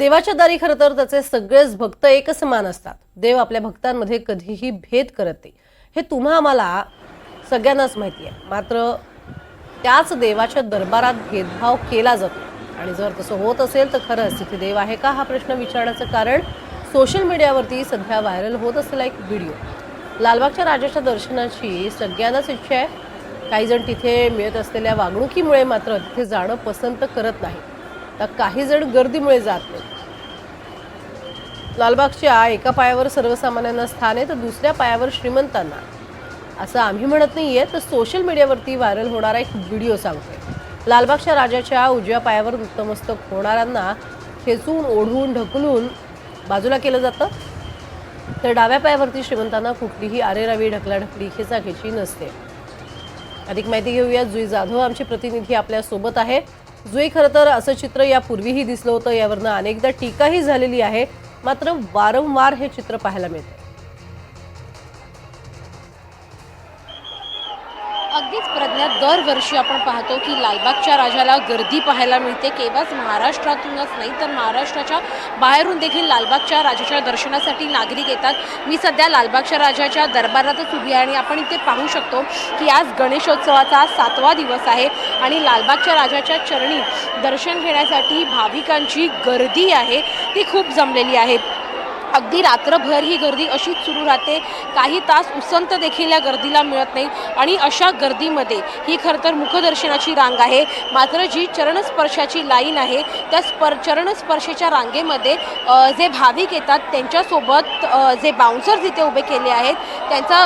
देवाच्या दारी खरं तर त्याचे सगळेच भक्त एकच समान असतात. देव आपल्या भक्तांमध्ये कधीही भेद करत नाही. हे तुम्हा आम्हाला सगळ्यांनाच माहिती आहे. मात्र त्याच देवाच्या दरबारात भेदभाव केला जातो. आणि जर तसं होत असेल तर खरंच तिथे देव आहे का हा प्रश्न विचारण्याचं कारण सोशल मीडियावरती सध्या व्हायरल होत असलेला एक व्हिडिओ. लालबागच्या राजाच्या दर्शनाची सगळ्यांनाच इच्छा आहे. काही जण तिथे मिळत असलेल्या वागणुकीमुळे मात्र तिथे जाणं पसंत करत नाही तर काही जण गर्दीमुळे जात नाही लालबागच्या एका पायावर सर्वसामान्यांना स्थान आहे तर दुसऱ्या पायावर श्रीमंतांना. असं आम्ही म्हणत नाही आहे तर सोशल मीडियावरती व्हायरल होणारा एक व्हिडिओ सांगतोय. लालबागच्या राजाच्या उजव्या पायावर नतमस्तक होणाऱ्यांना खेचून ओढून ढकलून बाजूला केलं जातं. तर डाव्या पायावरती श्रीमंतांना कुठलीही आरेरावी ढकलाढकली खेचाखेची नसते. अधिक माहिती घेऊया. जुई जाधव आमची प्रतिनिधी आपल्यासोबत आहे जुई खरं तर असं चित्र यापूर्वीही दिसलं होतं. यावरनं अनेकदा टीकाही झालेली आहे. मात्र वारंवार हे चित्र पाहायला मिळतं. अगदीच प्रज्ञा दरवर्षी आपण पाहतो की लालबागच्या राजाला गर्दी पाहायला मिळते. केवळ महाराष्ट्रातूनच नाही तर महाराष्ट्राच्या बाहेरून देखील लालबागच्या राजाच्या दर्शनासाठी नागरिक येतात. मी सध्या लालबागच्या राजाच्या दरबारातच उभी आहे आणि आपण इथे पाहू शकतो की आज गणेशोत्सवाचा सातवा दिवस आहे आणि लालबागच्या राजाच्या चरणी दर्शन घेण्यासाठी भाविकांची गर्दी आहे. ती खूप जमलेली आहे. अगदी रात्रभर ही गर्दी अशीच सुरू राहते. काही तास उसंत देखील या गर्दीला मिळत नाही. आणि अशा गर्दीमध्ये ही खरं तर मुखदर्शनाची रांग आहे. मात्र जी चरणस्पर्शाची लाईन आहे त्या स्पर चरणस्पर्शाच्या रांगेमध्ये जे भाविक येतात त्यांच्यासोबत जे बाउन्सर्स इथे उभे केले आहेत त्यांचा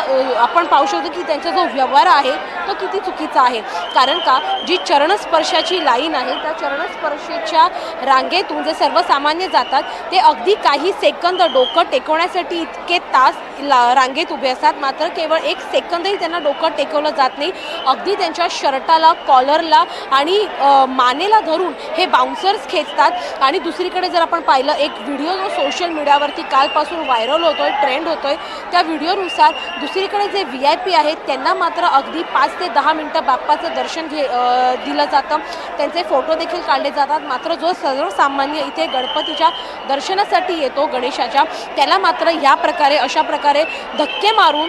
आपण पाहू शकतो की त्यांचा जो व्यवहार आहे तो किती चुकीचा आहे. कारण का जी चरणस्पर्शाची लाईन आहे त्या चरणस्पर्शेच्या रांगेतून जे सर्वसामान्य जातात ते अगदी काही सेकंद डोकं टेकवण्यासाठी इतके तास ला रांगेत उभे असतात. मात्र केवळ एक सेकंदही त्यांना डोकं टेकवलं जात नाही. अगदी त्यांच्या शर्टाला कॉलरला आणि मानेला धरून हे बाउन्सर्स खेचतात. आणि दुसरीकडे जर आपण पाहिलं एक व्हिडिओ जो सोशल मीडियावरती कालपासून व्हायरल होतोय ट्रेंड होतोय त्या व्हिडिओनुसार दुसरीकडे जे व्ही आय पी आहेत त्यांना मात्र अगदी पाच ते दहा मिनटं बाप्पाचं दर्शन घे दिलं जातं. त्यांचे फोटो देखील काढले जातात. मात्र जो सर्वसामान्य इथे गणपतीच्या दर्शनासाठी येतो गणेशाच्या त्याला मात्र या प्रकारे अशा प्रकारे धक्के मारून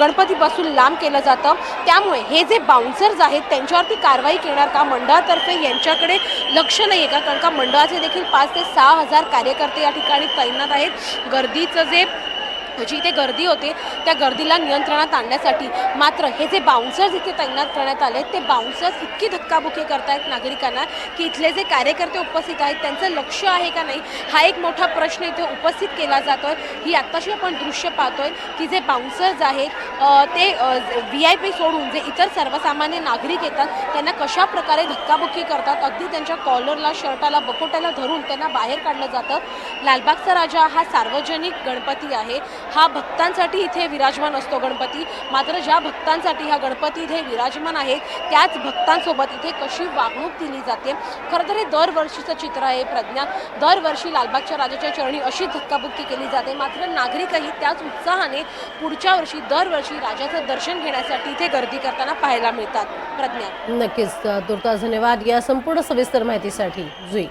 गणपतीपासून लांब केलं जातं. त्यामुळे हे जे बाउन्सर्स आहेत त्यांच्यावरती कारवाई करणार का? मंडळातर्फे यांच्याकडे लक्ष नाही आहे का? कारण का मंडळाचे देखील पाच ते सहा हजार कार्यकर्ते या ठिकाणी तैनात आहेत. गर्दीचं जे जी इथे गर्दी होते त्या गर्दीला नियंत्रणात आणण्यासाठी मात्र हे जे बाउन्सर्स इथे तैनात करण्यात आले ते बाउन्सर्स इतकी धक्काबुक्की करतायत नागरिकांना की इथले जे कार्यकर्ते उपस्थित आहेत त्यांचं लक्ष आहे का नाही? हा एक मोठा प्रश्न इथे उपस्थित केला जातोय. ही आत्ताशी आपण दृश्य पाहतोय की जे बाउन्सर्स आहेत ते व्ही आय पी सोडून जे इतर सर्वसामान्य नागरिक येतात त्यांना कशा प्रकारे धक्काबुक्की करतात? अगदी त्यांच्या कॉलरला शर्टाला बकोट्याला धरून त्यांना बाहेर काढलं जातं. लालबागचा राजा हा सार्वजनिक गणपती आहे. हा भक्तांसाठी इथे विराजमान असतो गणपती. मात्र ज्या भक्तांसाठी हा गणपती इथे विराजमान आहे त्याच भक्तांसोबत इथे कशी वागणूक दिली जाते? खरं तर हे दरवर्षीचं चित्र आहे प्रज्ञा. दरवर्षी लालबागच्या राजाच्या चरणी अशीच धक्काबुक्की केली जाते. मात्र नागरिकही त्याच उत्साहाने पुढच्या वर्षी दरवर्षी राजाचं दर्शन घेण्यासाठी इथे गर्दी करताना पाहायला मिळतात. प्रज्ञा. नक्कीच. तुर्तास धन्यवाद या संपूर्ण सविस्तर माहितीसाठी. जुई.